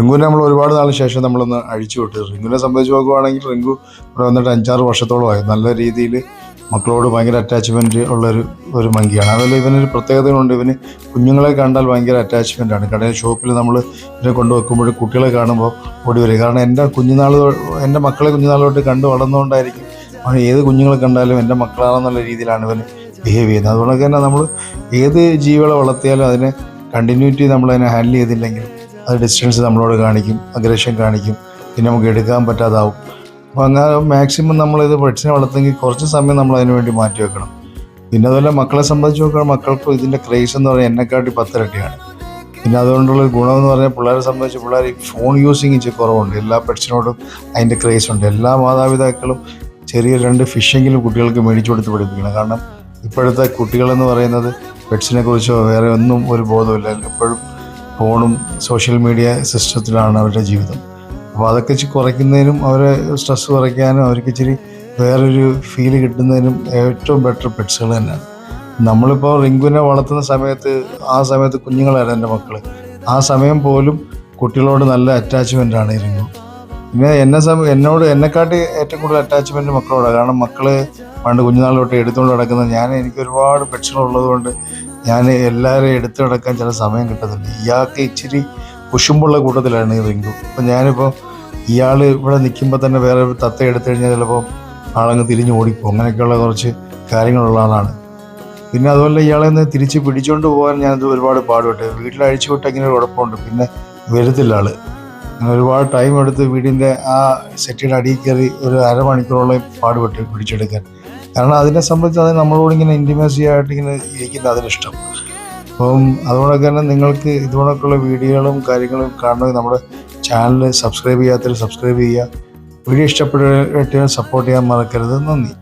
റിങ്കുവിനെ നമ്മൾ ഒരുപാട് നാളിന് ശേഷം നമ്മളൊന്ന് അഴിച്ചു വിട്ടു. റിങ്കുവിനെ സംബന്ധിച്ച് നോക്കുവാണെങ്കിൽ റിങ്കു ഇവിടെ വന്നിട്ട് അഞ്ചാറ് വർഷത്തോളമായി. നല്ല രീതിയിൽ മക്കളോട് ഭയങ്കര അറ്റാച്ച്മെന്റ് ഉള്ളൊരു ഒരു മങ്കിയാണ്. അതുപോലെ ഇവനൊരു പ്രത്യേകതകളുണ്ട് ഇവന് കുഞ്ഞുങ്ങളെ കണ്ടാൽ ഭയങ്കര അറ്റാച്ച്മെന്റ് ആണ്. കടയിൽ ഷോപ്പിൽ നമ്മൾ ഇവനെ കൊണ്ടുവെക്കുമ്പോൾ കുട്ടികളെ കാണുമ്പോൾ ഓടി വരും. കാരണം എന്റെ കുഞ്ഞുനാൾ എന്റെ മക്കളെ കുഞ്ഞുനാളോട്ട് കണ്ടു വളർന്നുകൊണ്ടായിരിക്കും അവൻ ഏത് കുഞ്ഞുങ്ങളെ കണ്ടാലും എന്റെ മക്കളാണെന്നുള്ള രീതിയിലാണ് ഇവന് ബിഹേവ് ചെയ്യുന്നത്. അതുകൊണ്ട് തന്നെ നമ്മൾ ഏത് ജീവികളെ വളർത്തിയാലും അതിനെ കണ്ടിന്യൂറ്റി നമ്മളതിനെ ഹാൻഡിൽ ചെയ്തില്ലെങ്കിൽ അത് ഡിസ്റ്റൻസ് നമ്മളോട് കാണിക്കും അഗ്രഷൻ കാണിക്കും പിന്നെ നമുക്ക് എടുക്കാൻ പറ്റാതാവും. അപ്പോൾ അങ്ങനെ മാക്സിമം നമ്മളിത് പെറ്റ്സിനെ വളർത്തുമെങ്കിൽ കുറച്ച് സമയം നമ്മൾ അതിന് വേണ്ടി മാറ്റി വെക്കണം. പിന്നെ അതുപോലെ മക്കളെ സംബന്ധിച്ച് നോക്കുകയാണെങ്കിൽ മക്കൾക്ക് ഇതിന്റെ ക്രേസ് എന്ന് പറഞ്ഞാൽ എന്നെക്കാട്ടി പത്തിരട്ടിയാണ്. പിന്നെ അതുകൊണ്ടുള്ള ഗുണം എന്ന് പറഞ്ഞാൽ പിള്ളേരെ സംബന്ധിച്ച് പിള്ളേർ ഫോൺ യൂസിങ് ഇച്ചിരി കുറവുണ്ട്. എല്ലാ പെറ്റ്സിനോടും അതിന്റെ ക്രേസ് ഉണ്ട്. എല്ലാ മാതാപിതാക്കളും ചെറിയ രണ്ട് ഫിഷെങ്കിലും കുട്ടികൾക്ക് മേടിച്ചു കൊടുത്ത് പഠിപ്പിക്കണം. കാരണം ഇപ്പോഴത്തെ കുട്ടികളെന്ന് പറയുന്നത് പെറ്റ്സിനെ കുറിച്ചോ വേറെ ഒന്നും ഒരു ബോധമില്ല എപ്പോഴും ഫോണും സോഷ്യൽ മീഡിയ സിസ്റ്റത്തിലാണ് അവരുടെ ജീവിതം. അപ്പോൾ അതൊക്കെ കുറയ്ക്കുന്നതിനും അവരെ സ്ട്രെസ് കുറയ്ക്കാനും അവർക്ക് ഇച്ചിരി വേറൊരു ഫീൽ കിട്ടുന്നതിനും ഏറ്റവും ബെറ്റർ പെറ്റ്സുകൾ തന്നെയാണ്. നമ്മളിപ്പോൾ റിങ്കുവിനെ വളർത്തുന്ന സമയത്ത് ആ സമയത്ത് കുഞ്ഞുങ്ങളായിരുന്നു എന്റെ മക്കൾ ആ സമയം പോലും കുട്ടികളോട് നല്ല അറ്റാച്ച്മെന്റ് ആണ് ഈ റിങ്കു. പിന്നെ എന്നെ സമയം എന്നോട് എന്നെക്കാട്ടി ഏറ്റവും കൂടുതൽ അറ്റാച്ച്മെന്റ് മക്കളോടാണ്. കാരണം മക്കൾ പണ്ട് കുഞ്ഞുനാൾ തൊട്ട് എടുത്തുകൊണ്ട് നടക്കുന്നത് ഞാൻ എനിക്ക് ഒരുപാട് പെറ്റ്സുകൾ ഉള്ളതുകൊണ്ട് ഞാൻ എല്ലാവരെയും എടുത്തു നടക്കാൻ ചില സമയം കിട്ടത്തില്ല ഇയാൾക്ക് ഇച്ചിരി കുശുമ്പുള്ള കൂട്ടത്തിലാണ് ഈ റിങ്കു. അപ്പം ഞാനിപ്പോൾ ഇയാൾ ഇവിടെ നിൽക്കുമ്പോൾ തന്നെ വേറെ ഒരു തത്ത എടുത്തു കഴിഞ്ഞാൽ ചിലപ്പോൾ ആളങ്ങ് തിരിഞ്ഞ് ഓടിപ്പോകും അങ്ങനെയൊക്കെയുള്ള കുറച്ച് കാര്യങ്ങളുള്ള ആളാണ്. പിന്നെ അതുപോലെ ഇയാളെ ഒന്ന് തിരിച്ച് പിടിച്ചുകൊണ്ട് പോകാൻ ഞാനത് ഒരുപാട് പാടുപെട്ടു. വീട്ടിൽ അഴിച്ചു വിട്ട ഇങ്ങനെ ഒരു കുഴപ്പമുണ്ട് പിന്നെ വരത്തില്ല ആൾ. ഒരുപാട് ടൈം എടുത്ത് വീടിന്റെ ആ സെറ്റിയുടെ അടിയിൽ കയറി ഒരു അരമണിക്കൂറോളം പാടുപെട്ട് പിടിച്ചെടുക്കാൻ. കാരണം അതിനെ സംബന്ധിച്ച് അത് നമ്മളോട് ഇങ്ങനെ ഇന്റിമസി ആയിട്ട് ഇങ്ങനെ ഇരിക്കുന്ന അതിനിഷ്ടം അപ്പം അതുകൊണ്ടൊക്കെ തന്നെ നിങ്ങൾക്ക് ഇതുകൊണ്ടൊക്കെയുള്ള വീഡിയോകളും കാര്യങ്ങളും കാണണമെങ്കിൽ നമ്മുടെ ചാനൽ സബ്സ്ക്രൈബ് ചെയ്യാത്തവർ സബ്സ്ക്രൈബ് ചെയ്യുക. വീഡിയോ ഇഷ്ടപ്പെട്ട് സപ്പോർട്ട് ചെയ്യാൻ മറക്കരുത്. നന്ദി.